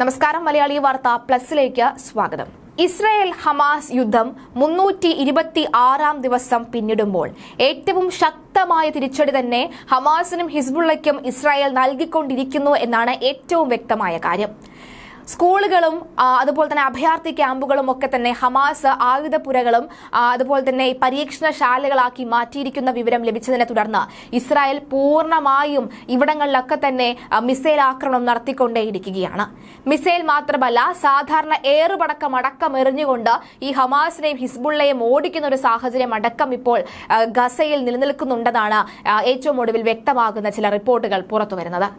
നമസ്കാരം മലയാളി വാർത്ത പ്ലസിലേക്ക് സ്വാഗതം. ഇസ്രായേൽ ഹമാസ് യുദ്ധം മുന്നൂറ്റി ഇരുപത്തി ആറാം ദിവസം പിന്നിടുമ്പോൾ ഏറ്റവും ശക്തമായ തിരിച്ചടി തന്നെ ഹമാസിനും ഹിസ്ബുള്ളയ്ക്കും ഇസ്രായേൽ നൽകിക്കൊണ്ടിരിക്കുന്നു എന്നാണ് ഏറ്റവും വ്യക്തമായ കാര്യം. സ്കൂളുകളും അതുപോലെ തന്നെ അഭയാർത്ഥി ക്യാമ്പുകളും ഒക്കെ തന്നെ ഹമാസ് ആയുധപുരകളും അതുപോലെ തന്നെ പരീക്ഷണശാലകളാക്കി മാറ്റിയിരിക്കുന്ന വിവരം ലഭിച്ചതിനെ തുടർന്ന് ഇസ്രായേൽ പൂർണമായും ഇവിടങ്ങളിലൊക്കെ തന്നെ മിസൈൽ ആക്രമണം നടത്തിക്കൊണ്ടേയിരിക്കുകയാണ്. മിസൈൽ മാത്രമല്ല സാധാരണ ഏറുപടക്കം അടക്കം എറിഞ്ഞുകൊണ്ട് ഈ ഹമാസിനെയും ഹിസ്ബുള്ളയെയും ഓടിക്കുന്ന ഒരു സാഹചര്യം അടക്കം ഇപ്പോൾ ഗസയിൽ നിലനിൽക്കുന്നുണ്ടെന്നാണ് ഏറ്റവും ഒടുവിൽ വ്യക്തമാകുന്ന ചില റിപ്പോർട്ടുകൾ പുറത്തുവരുന്നത്.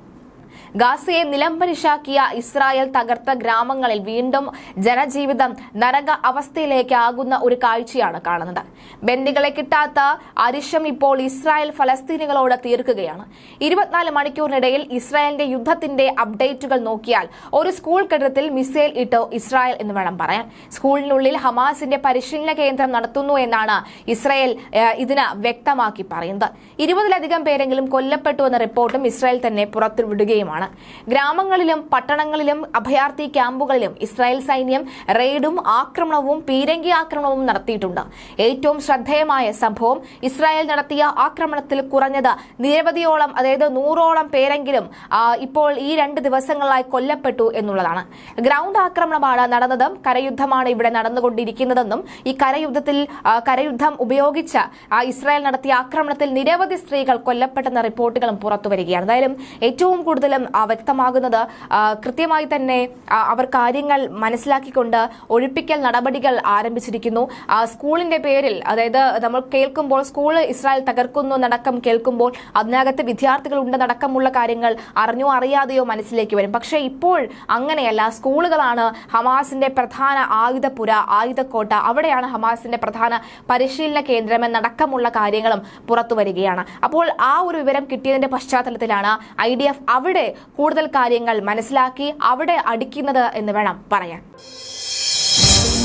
ഗാസയെ നിലംപരിശാക്കിയ ഇസ്രായേൽ തകർത്ത ഗ്രാമങ്ങളിൽ വീണ്ടും ജനജീവിതം നരക അവസ്ഥയിലേക്കാകുന്ന ഒരു കാഴ്ചയാണ് കാണുന്നത്. ബന്ദികളെ കിട്ടാത്ത അരിശം ഇപ്പോൾ ഇസ്രായേൽ ഫലസ്തീനികളോട് തീർക്കുകയാണ്. ഇരുപത്തിനാല് മണിക്കൂറിനിടയിൽ ഇസ്രായേലിന്റെ യുദ്ധത്തിന്റെ അപ്ഡേറ്റുകൾ നോക്കിയാൽ ഒരു സ്കൂൾ കെട്ടിടത്തിൽ മിസൈൽ ഇട്ട് ഇസ്രായേൽ എന്ന് വേണം പറയാൻ. സ്കൂളിനുള്ളിൽ ഹമാസിന്റെ പരിശീലന കേന്ദ്രം നടത്തുന്നു എന്നാണ് ഇസ്രായേൽ ഇതിന് വ്യക്തമാക്കി പറയുന്നത്. ഇരുപതിലധികം പേരെങ്കിലും കൊല്ലപ്പെട്ടു എന്ന റിപ്പോർട്ടും ഇസ്രായേൽ തന്നെ പുറത്തുവിടുകയുമാണ് ഗ്രാമങ്ങളിലും പട്ടണങ്ങളിലും അഭയാർത്ഥി ക്യാമ്പുകളിലും ഇസ്രായേൽ സൈന്യം റെയ്ഡും ആക്രമണവും പീരങ്കി ആക്രമണവും നടത്തിയിട്ടുണ്ട്. ഏറ്റവും ശ്രദ്ധേയമായ സംഭവം ഇസ്രായേൽ നടത്തിയ ആക്രമണത്തിൽ കുറഞ്ഞത് നിരവധിയോളം അതായത് നൂറോളം പേരെങ്കിലും ഇപ്പോൾ ഈ രണ്ട് ദിവസങ്ങളായി കൊല്ലപ്പെട്ടു എന്നുള്ളതാണ്. ഗ്രൗണ്ട് ആക്രമണമാണ് നടന്നതും കരയുദ്ധമാണ് ഇവിടെ നടന്നുകൊണ്ടിരിക്കുന്നതെന്നും ഈ കരയുദ്ധത്തിൽ കരയുദ്ധം ഉപയോഗിച്ച് ഇസ്രായേൽ നടത്തിയ ആക്രമണത്തിൽ നിരവധി സ്ത്രീകൾ കൊല്ലപ്പെട്ടെന്ന റിപ്പോർട്ടുകളും പുറത്തുവരികയാണ്. എന്തായാലും ഏറ്റവും കൂടുതലും വ്യക്തമാകുന്നത് കൃത്യമായി തന്നെ അവർ കാര്യങ്ങൾ മനസ്സിലാക്കിക്കൊണ്ട് ഒഴിപ്പിക്കൽ നടപടികൾ ആരംഭിച്ചിരിക്കുന്നു. സ്കൂളിന്റെ പേരിൽ അതായത് നമ്മൾ കേൾക്കുമ്പോൾ സ്കൂൾ ഇസ്രായേൽ തകർക്കുന്നു നടക്കം കേൾക്കുമ്പോൾ അതിനകത്ത് വിദ്യാർത്ഥികൾ ഉണ്ടെന്നടക്കമുള്ള കാര്യങ്ങൾ അറിഞ്ഞോ അറിയാതെയോ മനസ്സിലേക്ക് വരും. പക്ഷേ ഇപ്പോൾ അങ്ങനെയല്ല. സ്കൂളുകളാണ് ഹമാസിന്റെ പ്രധാന ആയുധപുര ആയുധക്കോട്ട. അവിടെയാണ് ഹമാസിന്റെ പ്രധാന പരിശീലന കേന്ദ്രം എന്നടക്കമുള്ള കാര്യങ്ങളും പുറത്തു വരികയാണ്. അപ്പോൾ ആ ഒരു വിവരം കിട്ടിയതിന്റെ പശ്ചാത്തലത്തിലാണ് ഐ എഫ് അവിടെ കൂടുതൽ കാര്യങ്ങൾ മനസ്സിലാക്കി അവിടെ അടിക്കുന്നത് എന്ന് വേണം പറയാൻ.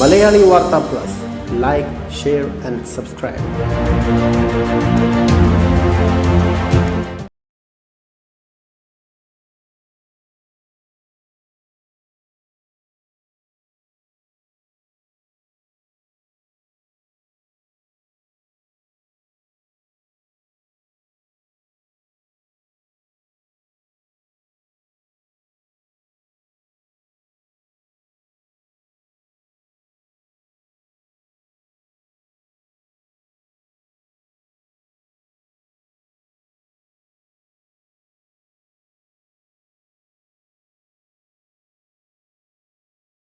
Malayali Vartha plus. Like share and subscribe